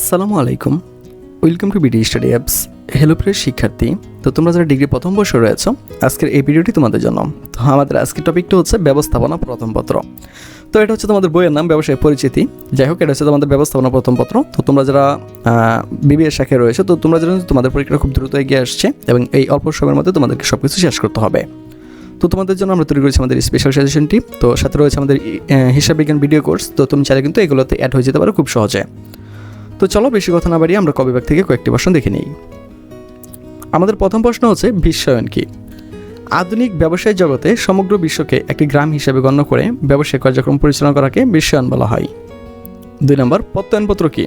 আসসালামু আলাইকুম। Welcome to BD study apps hello প্রিয় শিক্ষার্থী। তো তোমরা যারা ডিগ্রি প্রথম বর্ষে রয়েছ, আজকের এই ভিডিওটি তোমাদের জন্য। তো আমাদের আজকের টপিকটা হচ্ছে ব্যবস্থাপনা প্রথম পত্র। তো এটা হচ্ছে তোমাদের বইয়ের নাম, ব্যবসায় পরিচিতি। যাই হোক, এটা হচ্ছে তোমাদের ব্যবস্থাপনা প্রথম পত্র। তো তোমরা যারা বিবিএ শাখায় রয়েছে, তো তোমরা জানো তোমাদের পরীক্ষা খুব দ্রুত এগিয়ে আসছে এবং এই অল্প সময়ের মধ্যে তোমাদেরকে সব কিছু শেষ করতে হবে। তো তোমাদের জন্য আমরা তৈরি করেছি আমাদের স্পেশাল সাজেশনটি তো সাথে রয়েছে আমাদের হিসাব বিজ্ঞান ভিডিও কোর্স তো তুমি চাইলে কিন্তু এগুলোতে অ্যাড হয়ে যেতে পারো খুব সহজে। তো চলো বেশি কথা না বাড়িয়ে আমরা কবিবাগ থেকে কয়েকটি প্রশ্ন দেখে নিই। আমাদের প্রথম প্রশ্ন হচ্ছে বিশ্বায়ন কি? আধুনিক ব্যবসায়ী জগতে সমগ্র বিশ্বকে একটি গ্রাম হিসেবে গণ্য করে ব্যবসায়িক কার্যক্রম পরিচালনা করাকে বিশ্বায়ন বলা হয়। দুই নম্বর, প্রত্যয়নপত্র কি?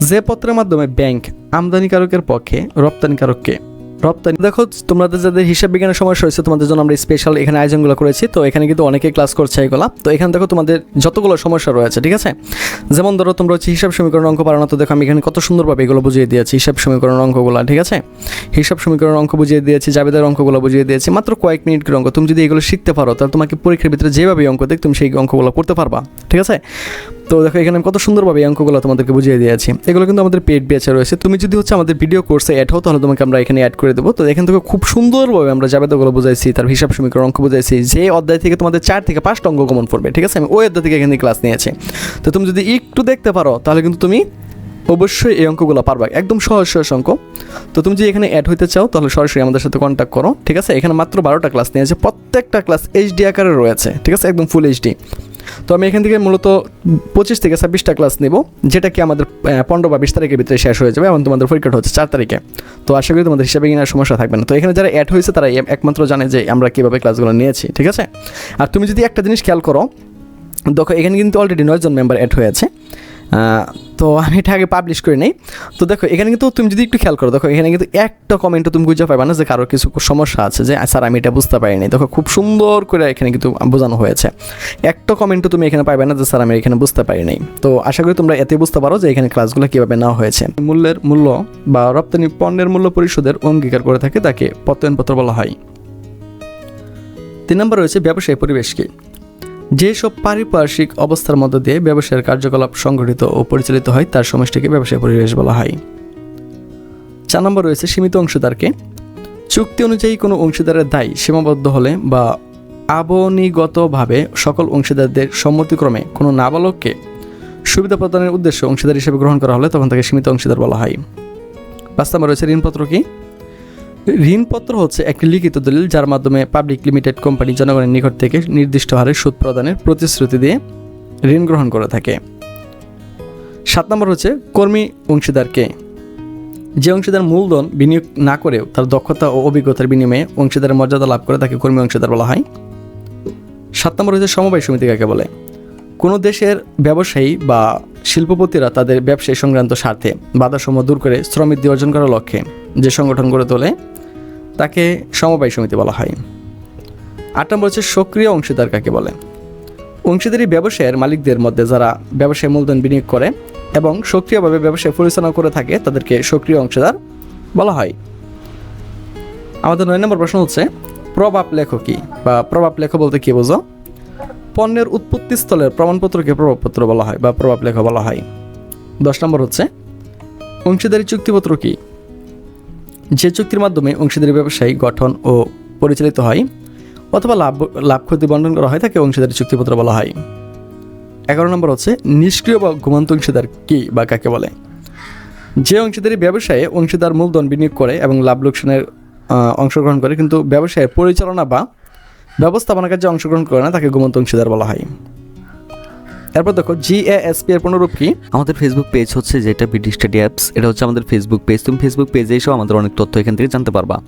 যে পত্রের মাধ্যমে ব্যাংক আমদানিকারকের পক্ষে রপ্তানিকারককে রপ্তানি। দেখো, তোমাদের যাদের হিসাব বিজ্ঞানের সমস্যা হয়েছে তোমাদের জন্য আমরা স্পেশাল এখানে আয়োজনগুলো করেছি। তো এখানে কিন্তু অনেকে ক্লাস করছে এগুলা। তো এখানে দেখো তোমাদের যতগুলো সমস্যা রয়েছে, ঠিক আছে? যেমন ধরো, তোমরা হচ্ছে হিসাব সমীকরণ অঙ্ক পারো না, তো দেখো আমি এখানে কত সুন্দরভাবে এগুলো বুঝিয়ে দিয়েছি, হিসাব সমীকরণ অঙ্কগুলো, ঠিক আছে? হিসাব সমীকরণ অঙ্ক বুঝিয়ে দিয়েছি, জাবেদের অঙ্কগুলো বুঝিয়ে দিয়েছি। মাত্র কয়েক মিনিট অঙ্ক, তুমি যদি এগুলো শিখতে পারো, তাহলে তোমাকে পরীক্ষার ভিতরে যেভাবে অঙ্ক দেখ তুমি সেই অঙ্কগুলো করতে পারবা, ঠিক আছে? তো দেখো, এখানে আমি কত সুন্দরভাবে এই অঙ্কগুলো তোমাদেরকে বুঝিয়ে দিয়েছি। এগুলো কিন্তু আমাদের পেড বেচে রয়েছে। তুমি যদি হচ্ছে আমাদের ভিডিও কোর্সে অ্যাড হও, তাহলে তোমাকে আমরা এখানে অ্যাড করে দেবো। তো এখান থেকে খুব সুন্দরভাবে আমরা জাবেদাগুলো বুঝাইছি, তার হিসাব সমীকরণ অঙ্ক বুঝাইছি, যে অধ্যায় থেকে তোমাদের চার থেকে পাঁচটা অঙ্ক কমন পড়বে, ঠিক আছে? আমি ওই অধ্যায় থেকে এখানে ক্লাস নিয়েছি। তো তুমি যদি একটু দেখতে পারো, তাহলে কিন্তু তুমি অবশ্যই এই অঙ্কগুলো পারবা। একদম সহজ সহজ অঙ্ক। তো তুমি যদি এখানে অ্যাড হইতে চাও, তাহলে সরাসরি আমাদের সাথে কন্ট্যাক্ট করো, ঠিক আছে? এখানে মাত্র বারোটা ক্লাস নিয়েছে। প্রত্যেকটা ক্লাস এইচডি আকারে রয়েছে, ঠিক আছে? একদম ফুল এইচডি তো আমি এখান থেকে মূলত পঁচিশ থেকে ছাব্বিশটা ক্লাস নেব, যেটা কি আমাদের পনেরো বা বিশ তারিখের ভিতরে শেষ হয়ে যাবে এবং তোমাদের পরীক্ষাটা হচ্ছে চার তারিখে। তো আশা করি তোমাদের হিসাবে কিনার সমস্যা থাকবে না। তো এখানে যারা অ্যাড হয়েছে, তারা একমাত্র জানে যে আমরা কীভাবে ক্লাসগুলো নিয়েছি, ঠিক আছে? আর তুমি যদি একটা জিনিস খেয়াল করো, দেখো এখানে কিন্তু অলরেডি নয়জন মেম্বার অ্যাড হয়েছে তো আমি এটা আগে পাবলিশ করে নেই। তো দেখো, এখানে কিন্তু তুমি যদি একটু খেয়াল করো, দেখো, এখানে কিন্তু একটা কমেন্টও তুমি বুঝতে পারবে না যে কারোর কিছু সমস্যা আছে যে, স্যার, আমি এটা বুঝতে পারিনি দেখো, খুব সুন্দর করে এখানে কিন্তু বোঝানো হয়েছে। একটা কমেন্টও তুমি এখানে পাবে না যে, স্যার, আমি এখানে বুঝতে পারিনি তো আশা করি তোমরা এতে বুঝতে পারো যে, এখানে ক্লাসগুলো কীভাবে নেওয়া হয়েছে। মূল্যের মূল্য বা রপ্তানি পণ্যের মূল্য পরিশোধের অঙ্গীকার করে থাকে, তাকে প্রত্যয়নপত্র বলা হয়। তিন নম্বর রয়েছে ব্যবসায়ী পরিবেশ কি যেসব পারিপার্শ্বিক অবস্থার মধ্য দিয়ে ব্যবসায়ের কার্যকলাপ সংগঠিত ও পরিচালিত হয়, তার সমষ্টিকে ব্যবসায় পরিবেশ বলা হয়। চার নম্বর রয়েছে সীমিত অংশীদারকে। চুক্তি অনুযায়ী কোনো অংশীদারের দায় সীমাবদ্ধ হলে বা আবনিগতভাবে সকল অংশীদারদের সম্মতিক্রমে কোনো নাবালককে সুবিধা প্রদানের উদ্দেশ্যে অংশীদার হিসেবে গ্রহণ করা হলে তখন তাকে সীমিত অংশীদার বলা হয়। পাঁচ নম্বর রয়েছে ঋণপত্র কি? ঋণপত্র হচ্ছে একটি লিখিত দলিল যার মাধ্যমে পাবলিক লিমিটেড কোম্পানি জনগণের নিকট থেকে নির্দিষ্ট হারে সুদ প্রদানের প্রতিশ্রুতি দিয়ে ঋণ গ্রহণ করে থাকে। সাত নম্বর হচ্ছে কর্মী অংশীদারকে। যে অংশীদার মূলধন বিনিয়োগ না করেও তার দক্ষতা ও অভিজ্ঞতার বিনিময়ে অংশীদারের মর্যাদা লাভ করে তাকে কর্মী অংশীদার বলা হয়। সাত নম্বর হচ্ছে সমবায় সমিতি কাকে বলে? কোনো দেশের ব্যবসায়ী বা শিল্পপতিরা তাদের ব্যবসায়ী সংক্রান্ত স্বার্থে বাধাসমূহ দূর করে শ্রমিক অর্জন করার লক্ষ্যে যে সংগঠন গড়ে তোলে, তাকে সমবায় সমিতি বলা হয়। আট নম্বর হচ্ছে সক্রিয় অংশীদার কাকে বলে? অংশীদারি ব্যবসায়ের মালিকদের মধ্যে যারা ব্যবসায় মূলধন বিনিয়োগ করে এবং সক্রিয়ভাবে ব্যবসায় পরিচালনা করে থাকে, তাদেরকে সক্রিয় অংশীদার বলা হয়। আমাদের নয় নম্বর প্রশ্ন হচ্ছে, প্রভাব লেখ কি? বা প্রভাব লেখ বলতে কি বোঝো? পণ্যের উৎপত্তি স্থলের প্রমাণপত্রকে প্রভাবপত্র বলা হয় বা প্রভাব লেখ বলা হয়। দশ নম্বর হচ্ছে, অংশীদারি চুক্তিপত্র কি? যে চুক্তির মাধ্যমে অংশীদারি ব্যবসায়ী গঠন ও পরিচালিত হয় অথবা লাভ লাভ ক্ষতি বন্টন করা হয় তাকে অংশীদারি চুক্তিপত্র বলা হয়। এগারো নম্বর হচ্ছে, নিষ্ক্রিয় বা ঘুমান্ত অংশীদার কি বা কাকে বলে? যে অংশীদারি ব্যবসায়ে অংশীদার মূলধন বিনিয়োগ করে এবং লাভ লোকসানের অংশগ্রহণ করে, কিন্তু ব্যবসায়ের পরিচালনা বা ব্যবস্থাপনা কাজে অংশগ্রহণ করে না তাকে ঘুমন্ত অংশীদার বলা হয়। এরপর দেখো জিএএসপি এর পুনরূপ কি? আমাদের ফেসবুক পেজ হচ্ছে যেটা বিডি স্টাডি অ্যাপস এটা হচ্ছে আমাদের ফেসবুক পেজ তুমি ফেসবুক পেজে এসেও আমাদের অনেক তথ্য এখান থেকে জানতে পারবা।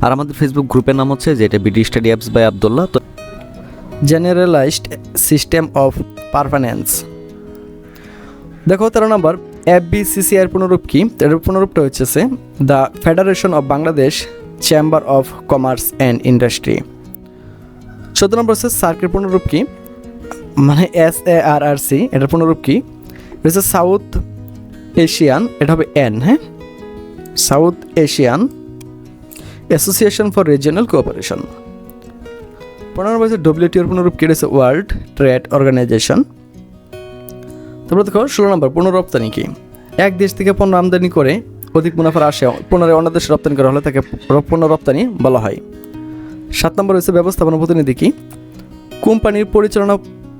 আর আমাদের ফেসবুক গ্রুপের নাম হচ্ছে যেটা BD study apps by Abdullah তো জেনারেলাইজড সিস্টেম অফ পারফরম্যান্স দেখো তেরো নম্বর এফবিসিসিআই এর পুনরূপ কি? এর পুনরূপটা হচ্ছে the federation of Bangladesh chamber of commerce and industry চোদ্দ নম্বর হচ্ছে সার্কের পুনরূপ কি? মানে S A R R C এটার পুনরূপ কি? হচ্ছে সাউথ এশিয়ান এটা হবে এন হ্যাঁ? South Asian association for regional cooperation পনেরো বছর ডব্লিউটিওর পুনরূপ কি? রয়েছে ওয়ার্ল্ড ট্রেড অর্গানাইজেশন তারপর দেখো, ষোলো নম্বর পুনরপ্তানি কি? এক দেশ থেকে পণ্য আমদানি করে অধিক মুনাফার আসে পুনরায় অন্য দেশে রপ্তানি করা হলে তাকে পণ্য রপ্তানি বলা হয়। সাত নম্বর হচ্ছে ব্যবস্থাপনা প্রতিনিধি কি? কোম্পানির পরিচালনা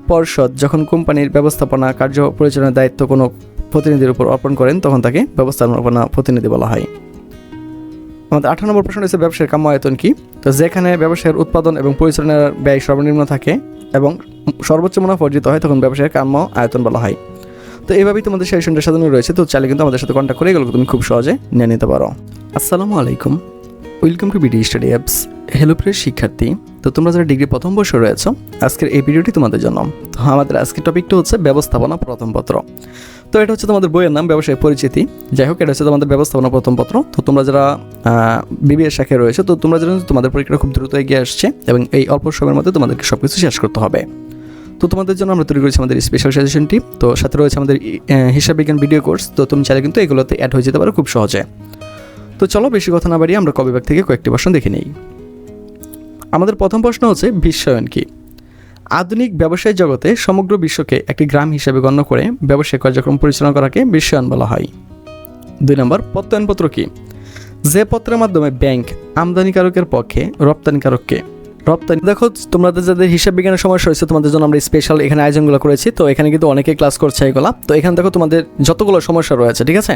পর্ষদ যখন কোম্পানির ব্যবস্থাপনা কার্য পরিচালনার দায়িত্ব কোনো প্রতিনিধির উপর অর্পণ করেন, তখন তাকে ব্যবস্থাপনা প্রতিনিধি বলা হয়। আমাদের আঠারো নম্বর প্রশ্ন হচ্ছে ব্যবসায়ের কাম্য আয়তন কি? তো যেখানে ব্যবসায়ের উৎপাদন এবং পরিচালনার ব্যয় সর্বনিম্ন থাকে এবং সর্বোচ্চ মুনাফা অর্জিত হয়, তখন ব্যবসায়ের কাম্য আয়তন বলা হয়। তো এইভাবেই তোমাদের সেই সেশনটা সাজানো রয়েছে, তো চাইলে কিন্তু আমাদের সাথে কন্ট্যাক্ট করে এগুলো তুমি খুব সহজে নিয়ে নিতে পারো। আসসালামু আলাইকুম। Welcome to BD study apps hello প্রিয় শিক্ষার্থী, তো তোমরা যারা ডিগ্রি প্রথম বর্ষে রয়েছে, আজকের এই ভিডিওটি তোমাদের জন্য। তো আমাদের আজকের টপিকটা হচ্ছে ব্যবস্থাপনা প্রথম পত্র। তো এটা হচ্ছে তোমাদের বইয়ের নাম, ব্যবসায় পরিচিতি। যাই হোক, এটা হচ্ছে তোমাদের ব্যবস্থাপনা প্রথম পত্র। তো তোমরা যারা বিবিএ শাখায় রয়েছে, তো তোমরা জানো তোমাদের পরীক্ষাটা খুব দ্রুত এগিয়ে আসছে এবং এই অল্প সময়ের মধ্যে তোমাদেরকে সব কিছু শেষ করতে হবে। তো তোমাদের জন্য আমরা তৈরি করেছি আমাদের স্পেশাল সাজেশনটি তো সাথে রয়েছে আমাদের হিসাব বিজ্ঞান ভিডিও কোর্স তো তুমি চাইলে কিন্তু এগুলোতে অ্যাড হয়ে যেতে পারো খুব সহজে। তো চলো বেশি কথা না বাড়িয়ে আমরা কবিবাগ থেকে কয়েকটি প্রশ্ন দেখে নিই। আমাদের প্রথম প্রশ্ন হচ্ছে বিশ্বায়ন কি? আধুনিক ব্যবসায় জগতে সমগ্র বিশ্বকে একটি গ্রাম হিসেবে গণ্য করে ব্যবসায়িক কার্যক্রম পরিচালনা করাকে বিশ্বায়ন বলা হয়। দুই নম্বর, প্রত্যয়নপত্র কি? যে পত্রের মাধ্যমে ব্যাংক আমদানিকারকের পক্ষে রপ্তানিকারককে রপ্তানি। দেখো, তোমাদের যাদের হিসাব বিজ্ঞানের সমস্যা হয়েছে, তোমাদের জন্য আমরা স্পেশাল এখানে আয়োজনগুলো করেছি। তো এখানে কিন্তু অনেকে ক্লাস করছে এগুলা। তো এখানে দেখো, তোমাদের যতগুলো সমস্যা রয়েছে, ঠিক আছে?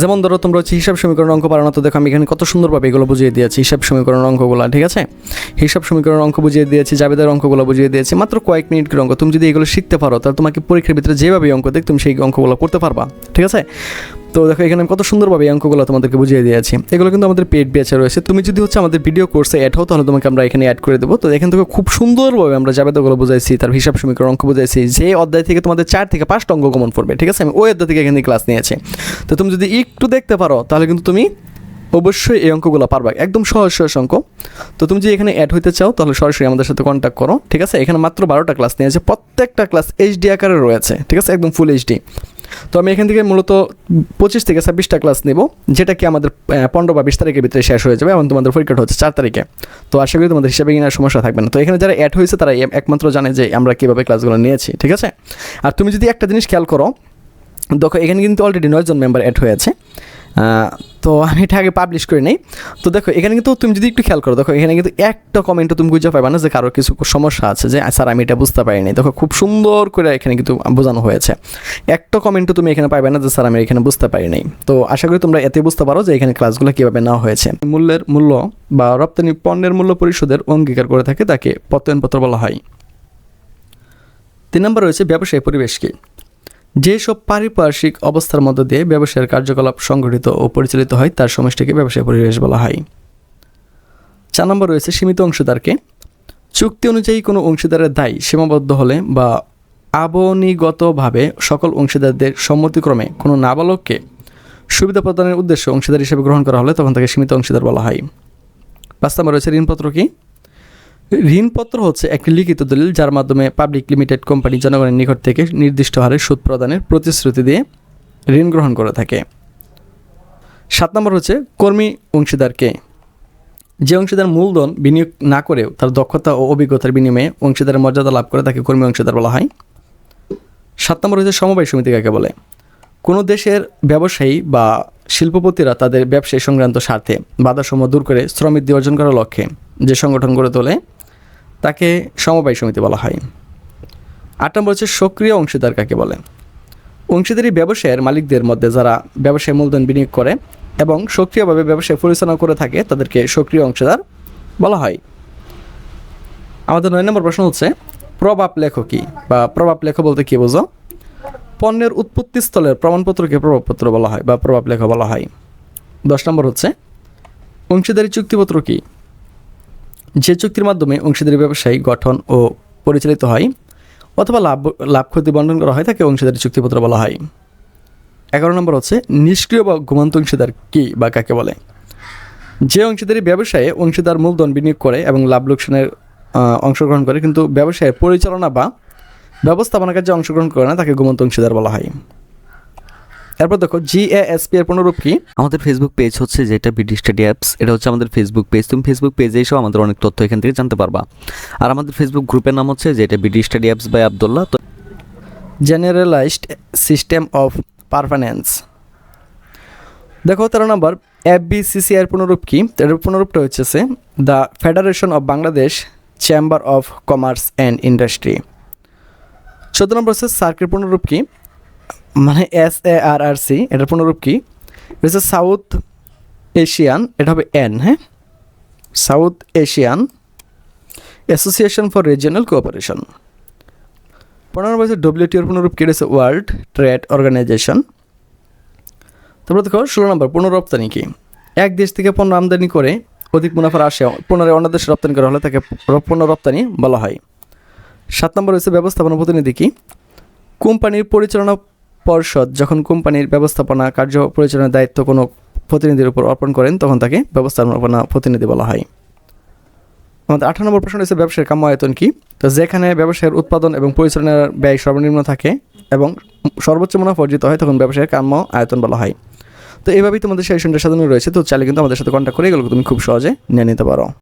যেমন ধরো, তোমরা হচ্ছে হিসাব সমীকরণ অঙ্ক পারো না, তো দেখো, আমি এখানে কত সুন্দরভাবে এগুলো বুঝিয়ে দিয়েছি, হিসাব সমীকরণ অঙ্কগুলো, ঠিক আছে? হিসাব সমীকরণ অঙ্ক বুঝিয়ে দিয়েছি, জাবেদার অঙ্কগুলো বুঝিয়ে দিয়েছি, মাত্র কয়েক মিনিট অঙ্ক। তুমি যদি এগুলো শিখতে পারো, তাহলে তোমাকে পরীক্ষার ভিতরে যেভাবে অঙ্ক দেখ তুমি সেই অঙ্কগুলো করতে পারবা, ঠিক আছে? তো দেখো, এখানে আমি কত সুন্দরভাবে এই অঙ্কগুলো তোমাদেরকে বুঝিয়ে দিয়েছি। এগুলো কিন্তু আমাদের পেড ব্যাচে রয়েছে। তুমি যদি হচ্ছে আমাদের ভিডিও কোর্সে অ্যাড হও, তাহলে তোমাকে আমরা এখানে অ্যাড করে দেবো। তো এখান থেকে খুব সুন্দরভাবে আমরা জাবেদাগুলো বুঝাইছি, তার হিসাব সমীকরণ অঙ্ক বুঝাইছি, যে অধ্যায় থেকে তোমাদের চার থেকে পাঁচটা অঙ্ক কমন পড়বে ঠিক আছে? আমি ওই অধ্যায় থেকে এখানে ক্লাস নিয়েছি। তো তুমি যদি একটু দেখতে পারো, তাহলে কিন্তু তুমি অবশ্যই এই অঙ্কগুলো পারবা। একদম সহজ সহজ অঙ্ক। তো তুমি যদি এখানে অ্যাড হইতে চাও, তাহলে সরাসরি আমাদের সাথে কন্ট্যাক্ট করো, ঠিক আছে? এখানে মাত্র বারোটা ক্লাস নিয়েছে। প্রত্যেকটা ক্লাস এইচডি আকারে রয়েছে, ঠিক আছে? একদম ফুল এইচডি তো আমি এখান থেকে মূলত পঁচিশ থেকে ছাব্বিশটা ক্লাস নেব যেটা কি আমাদের পনেরো বা বিশ তারিখের ভিতরে শেষ হয়ে যাবে এবং তোমাদের পরীক্ষাটা হচ্ছে চার তারিখে। তো আশা করি তোমাদের হিসাবে কিনার সমস্যা থাকবে না। তো এখানে যারা অ্যাড হয়েছে তারা একমাত্র জানে যে আমরা কীভাবে ক্লাসগুলো নিয়েছি ঠিক আছে? আর তুমি যদি একটা জিনিস খেয়াল করো দেখো এখানে কিন্তু অলরেডি নয়জন মেম্বার অ্যাড হয়েছে আহ, তো আমি এটা আগে পাবলিশ করে নেই। তো দেখো, এখানে কিন্তু তুমি যদি একটু খেয়াল করো, দেখো, এখানে কিন্তু একটা কমেন্টও তুমি বুঝতে পারবে না যে কারও কিছু সমস্যা আছে যে স্যার, আমি এটা বুঝতে পারিনি দেখো, খুব সুন্দর করে এখানে কিন্তু বোঝানো হয়েছে। একটা কমেন্টও তুমি এখানে পাবে না যে, স্যার, আমি এখানে বুঝতে পারি পারিনি তো আশা করি তোমরা এতে বুঝতে পারো যে, এখানে ক্লাসগুলো কীভাবে নেওয়া হয়েছে। মূল্যের মূল্য বা রপ্তানি পণ্যের মূল্য পরিশোধের অঙ্গীকার করে থাকে, তাকে প্রত্যয়নপত্র বলা হয়। তিন নম্বর রয়েছে ব্যবসায়ী পরিবেশ কি? যেসব পারিপার্শ্বিক অবস্থার মধ্য দিয়ে ব্যবসায়ের কার্যকলাপ সংগঠিত ও পরিচালিত হয়, তার সমষ্টিকে ব্যবসায় পরিবেশ বলা হয়। চার নম্বর রয়েছে সীমিত অংশীদারকে। চুক্তি অনুযায়ী কোনো অংশীদারের দায় সীমাবদ্ধ হলে বা আবনিগতভাবে সকল অংশীদারদের সম্মতিক্রমে কোনো নাবালককে সুবিধা প্রদানের উদ্দেশ্যে অংশীদার হিসেবে গ্রহণ করা হলে তখন তাকে সীমিত অংশীদার বলা হয়। পাঁচ নম্বর রয়েছে ঋণপত্র কি? ঋণপত্র হচ্ছে একটি লিখিত দলিল যার মাধ্যমে পাবলিক লিমিটেড কোম্পানি জনগণের নিকট থেকে নির্দিষ্ট হারে সুদ প্রদানের প্রতিশ্রুতি দিয়ে ঋণ গ্রহণ করে থাকে। সাত নম্বর হচ্ছে কর্মী অংশীদারকে। যে অংশীদার মূলধন বিনিয়োগ না করেও তার দক্ষতা ও অভিজ্ঞতার বিনিময়ে অংশীদারের মর্যাদা লাভ করে তাকে কর্মী অংশীদার বলা হয়। সাত নম্বর হচ্ছে সমবায় সমিতি কাকে বলে? কোনো দেশের ব্যবসায়ী বা শিল্পপতিরা তাদের ব্যবসায়ী সংক্রান্ত স্বার্থে বাধাসমূহ দূর করে শ্রমিক দিয়ে অর্জন করার লক্ষ্যে যে সংগঠন গড়ে তোলে তাকে সমবায় সমিতি বলা হয়। আট নম্বর হচ্ছে সক্রিয় অংশীদার কাকে বলে? অংশীদারি ব্যবসায়ের মালিকদের মধ্যে যারা ব্যবসায় মূলধন বিনিয়োগ করে এবং সক্রিয়ভাবে ব্যবসায় পরিচালনা করে থাকে, তাদেরকে সক্রিয় অংশীদার বলা হয়। আমাদের নয় নম্বর প্রশ্ন হচ্ছে, প্রভাব লেখ কি বা প্রভাব লেখ বলতে কী বোঝো? পণ্যের উৎপত্তি স্থলের প্রমাণপত্রকে প্রভাবপত্র বলা হয় বা প্রভাব লেখ বলা হয়। দশ নম্বর হচ্ছে, অংশীদারি চুক্তিপত্র কি? যে চুক্তির মাধ্যমে অংশীদারি ব্যবসায়ী গঠন ও পরিচালিত হয় অথবা লাভ লাভ ক্ষতি বন্টন করা হয়, তাকে অংশীদারি চুক্তিপত্র বলা হয়। এগারো নম্বর হচ্ছে, নিষ্ক্রিয় বা ঘুমান্ত অংশীদার কি বা কাকে বলে? যে অংশীদারি ব্যবসায়ে অংশীদার মূলধন বিনিয়োগ করে এবং লাভ লোকসানের অংশগ্রহণ করে, কিন্তু ব্যবসায়ের পরিচালনা বা ব্যবস্থাপনা কার্যে অংশগ্রহণ করে না, তাকে ঘুমন্ত অংশীদার বলা হয়। এরপর দেখো জিএএসপি এর পুনরূপ কি? আমাদের ফেসবুক পেজ হচ্ছে যেটা বিডি স্টাডি অ্যাপস এটা হচ্ছে আমাদের ফেসবুক পেজ তুমি ফেসবুক পেজে এসেও আমাদের অনেক তথ্য এখান থেকে জানতে পারবা। আর আমাদের ফেসবুক গ্রুপের নাম হচ্ছে যেটা BD study apps by Abdullah তো জেনারেলাইজড সিস্টেম অফ পারফরমেন্স দেখো তেরো নম্বর এফ বিসিসিআর পুনরূপ কি? এটার পুনরূপটা হচ্ছে the federation of Bangladesh chamber of commerce and industry চোদ্দ নম্বর হচ্ছে সার্কের পুনরূপ কি? মানে S A R R C এটার পুনরূপ কি? হচ্ছে সাউথ এশিয়ান এটা হবে এন হ্যাঁ? South Asian association for regional cooperation পনেরো হচ্ছে ডব্লিউটিওর পুনরূপ কি? হচ্ছে ওয়ার্ল্ড ট্রেড অর্গানাইজেশন তারপর দেখো, ষোলো নম্বর পণ্য রপ্তানি কি? এক দেশ থেকে পণ্য আমদানি করে অধিক মুনাফার আসে পুনরায় অন্য দেশে রপ্তানি করা হলে তাকে পণ্য রপ্তানি বলা হয়। সাত নম্বর হচ্ছে ব্যবস্থাপনা প্রতিনিধি কি? কোম্পানির পরিচালনা পর্ষদ যখন কোম্পানির ব্যবস্থাপনা কার্য পরিচালনার দায়িত্ব কোনো প্রতিনিধির উপর অর্পণ করেন, তখন তাকে ব্যবস্থাপনা প্রতিনিধি বলা হয়। আমাদের আঠারো নম্বর প্রশ্ন হচ্ছে ব্যবসার কাম্য আয়তন কী? তো যেখানে ব্যবসায়ের উৎপাদন এবং পরিচালনার ব্যয় সর্বনিম্ন থাকে এবং সর্বোচ্চ মুনাফা অর্জিত হয়, তখন ব্যবসায়ের কাম্য আয়তন বলা হয়। তো এইভাবেই তোমাদের সেই সেশনটা সাজানো রয়েছে, তো চাইলে কিন্তু আমাদের সাথে কন্ট্যাক্ট করে এগুলো তুমি খুব সহজে নিয়ে নিতে পারো।